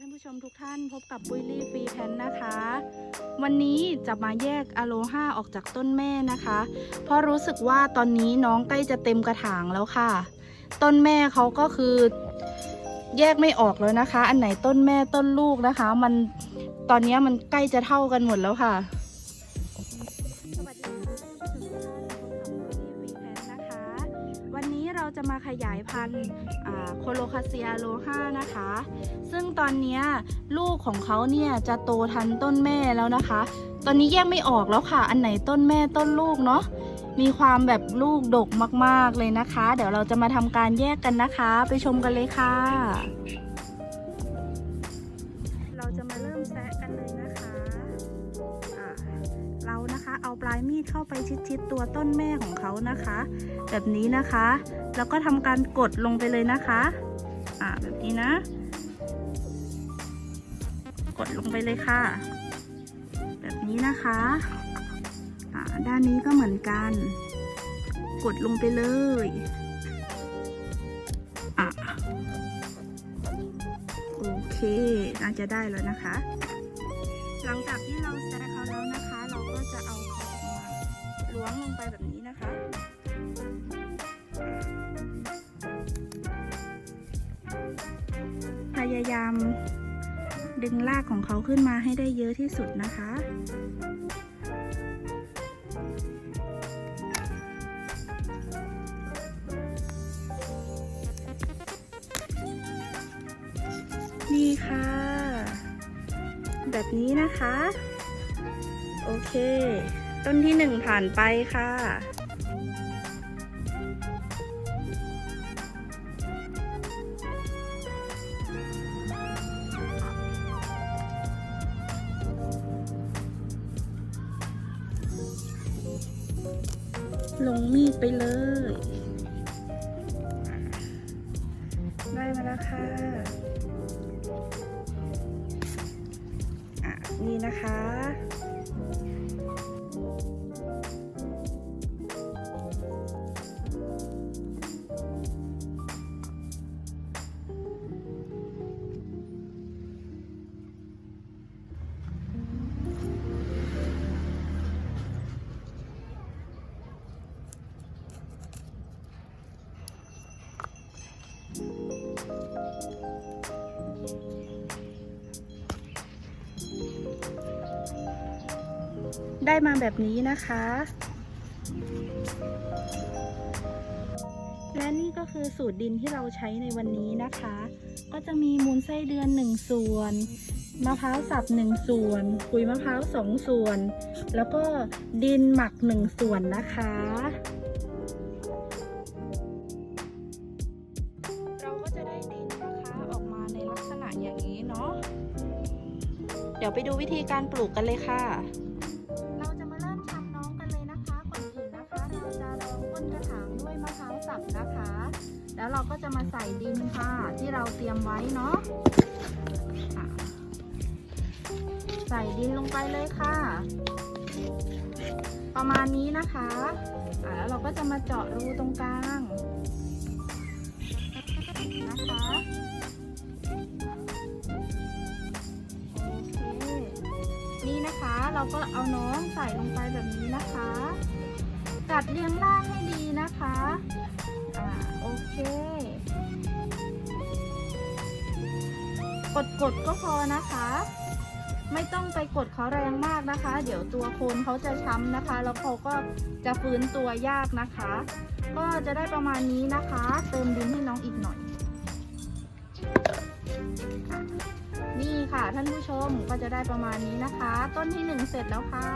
ท่านผู้ชมทุกท่านพบกับปุ้ยลี่ฟรีแพนนะคะ วันนี้จะมาแยกอะโลฮาออกจากต้นแม่นะคะ เพราะรู้สึกว่าตอนนี้น้องใกล้จะเต็มกระถางแล้วค่ะ ต้นแม่เขาก็คือแยกไม่ออกแล้วนะคะ อันไหนต้นแม่ต้นลูกนะคะ มันตอนนี้มันใกล้จะเท่ากันหมดแล้วค่ะสวัสดี เราจะมาขยายพันธุ์โคโลคาเซียโลฮานะคะ ซึ่งตอนนี้ลูกของเขาเนี่ยจะโตทันต้นแม่แล้วนะคะ ตอนนี้แยกไม่ออกแล้วค่ะ อันไหนต้นแม่ต้นลูกเนาะมีความแบบลูกดกมากๆเลยนะคะ เดี๋ยวเราจะมาทำการแยกกันนะคะ ไปชมกันเลยค่ะ เราจะมาเริ่มแซะกันเลย เรานะเอาปลายมีดเข้าไปชิดๆตัวต้นแม่ของเขานะคะ แบบนี้นะคะ แล้วก็ทำการกดลงไปเลยนะคะอ่าแบบนี้นะ กดลงไปเลยค่ะ แบบนี้นะคะอ่าด้านนี้ก็เหมือนกัน กดลงไปเลยอะโอเคน่าจะได้แล้วนะคะ หลังจากที่เราแซะเขาแล้วนะคะ ล้วงลงไปแบบนี้นะคะ พยายามดึงรากของเขาขึ้นมาให้ได้เยอะที่สุดนะคะ นี่ค่ะ แบบนี้นะคะ โอเค ต้นที่หนึ่งผ่านไปค่ะ ลงมีดไปเลย ได้มาแล้วค่ะอะนี่นะคะ ได้มาแบบนี้นะคะ และนี่ก็คือสูตรดินที่เราใช้ในวันนี้นะคะ ก็จะมีมูลไส้เดือน 1 ส่วนมะพร้าวสับ 1 ส่วนปุ๋ยมะพร้าว 2 ส่วน แล้วก็ดินหมัก 1 ส่วนนะคะเราก็จะได้ดินนะคะออกมาในลักษณะอย่างนี้เนาะเดี๋ยวไปดูวิธีการปลูกกันเลยค่ะ ก็จะมาใส่ดินค่ะ ที่เราเตรียมไว้เนาะใส่ดินลงไปเลยค่ะ ประมาณนี้นะคะแล้วเราก็จะมาเจาะรูตรงกลางนะคะนี่นะคะเราก็เอาน้องใส่ลงไปแบบนี้นะคะกัดเรียงรา ดกดก็พอนะคะ ไม่ต้องไปกดเขาแรงมากนะคะ เดี๋ยวตัวโคนเขาจะช้ำนะคะ แล้วเขาก็จะฟื้นตัวยากนะคะ ก็จะได้ประมาณนี้นะคะ เติมดินให้น้องอีกหน่อย นี่ค่ะท่านผู้ชมก็จะได้ประมาณนี้นะคะ ต้นที่หนึ่งเสร็จแล้วค่ะ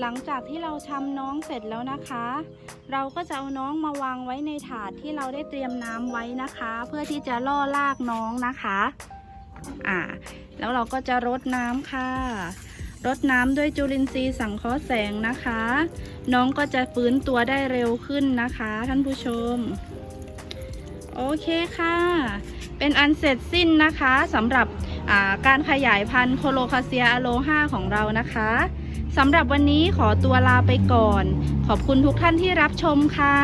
หลังจากที่เราชำน้องเสร็จแล้วนะคะ เราก็จะเอาน้องมาวางไว้ในถาดที่เราได้เตรียมน้ำไว้นะคะ เพื่อที่จะล่อลากน้องนะคะ อ่า แล้วเราก็จะรดน้ำค่ะ รดน้ำด้วยจุลินทรีย์สังเคราะห์แสงนะคะ น้องก็จะฟื้นตัวได้เร็วขึ้นนะคะ ท่านผู้ชม โอเคค่ะ เป็นอันเสร็จสิ้นนะคะสำหรับาการขยายพันธุ์โคโลคาเซียอโลฮาของเรานะคะสำหรับวันนี้ขอตัวลาไปก่อน ขอบคุณทุกท่านที่รับชมค่ะ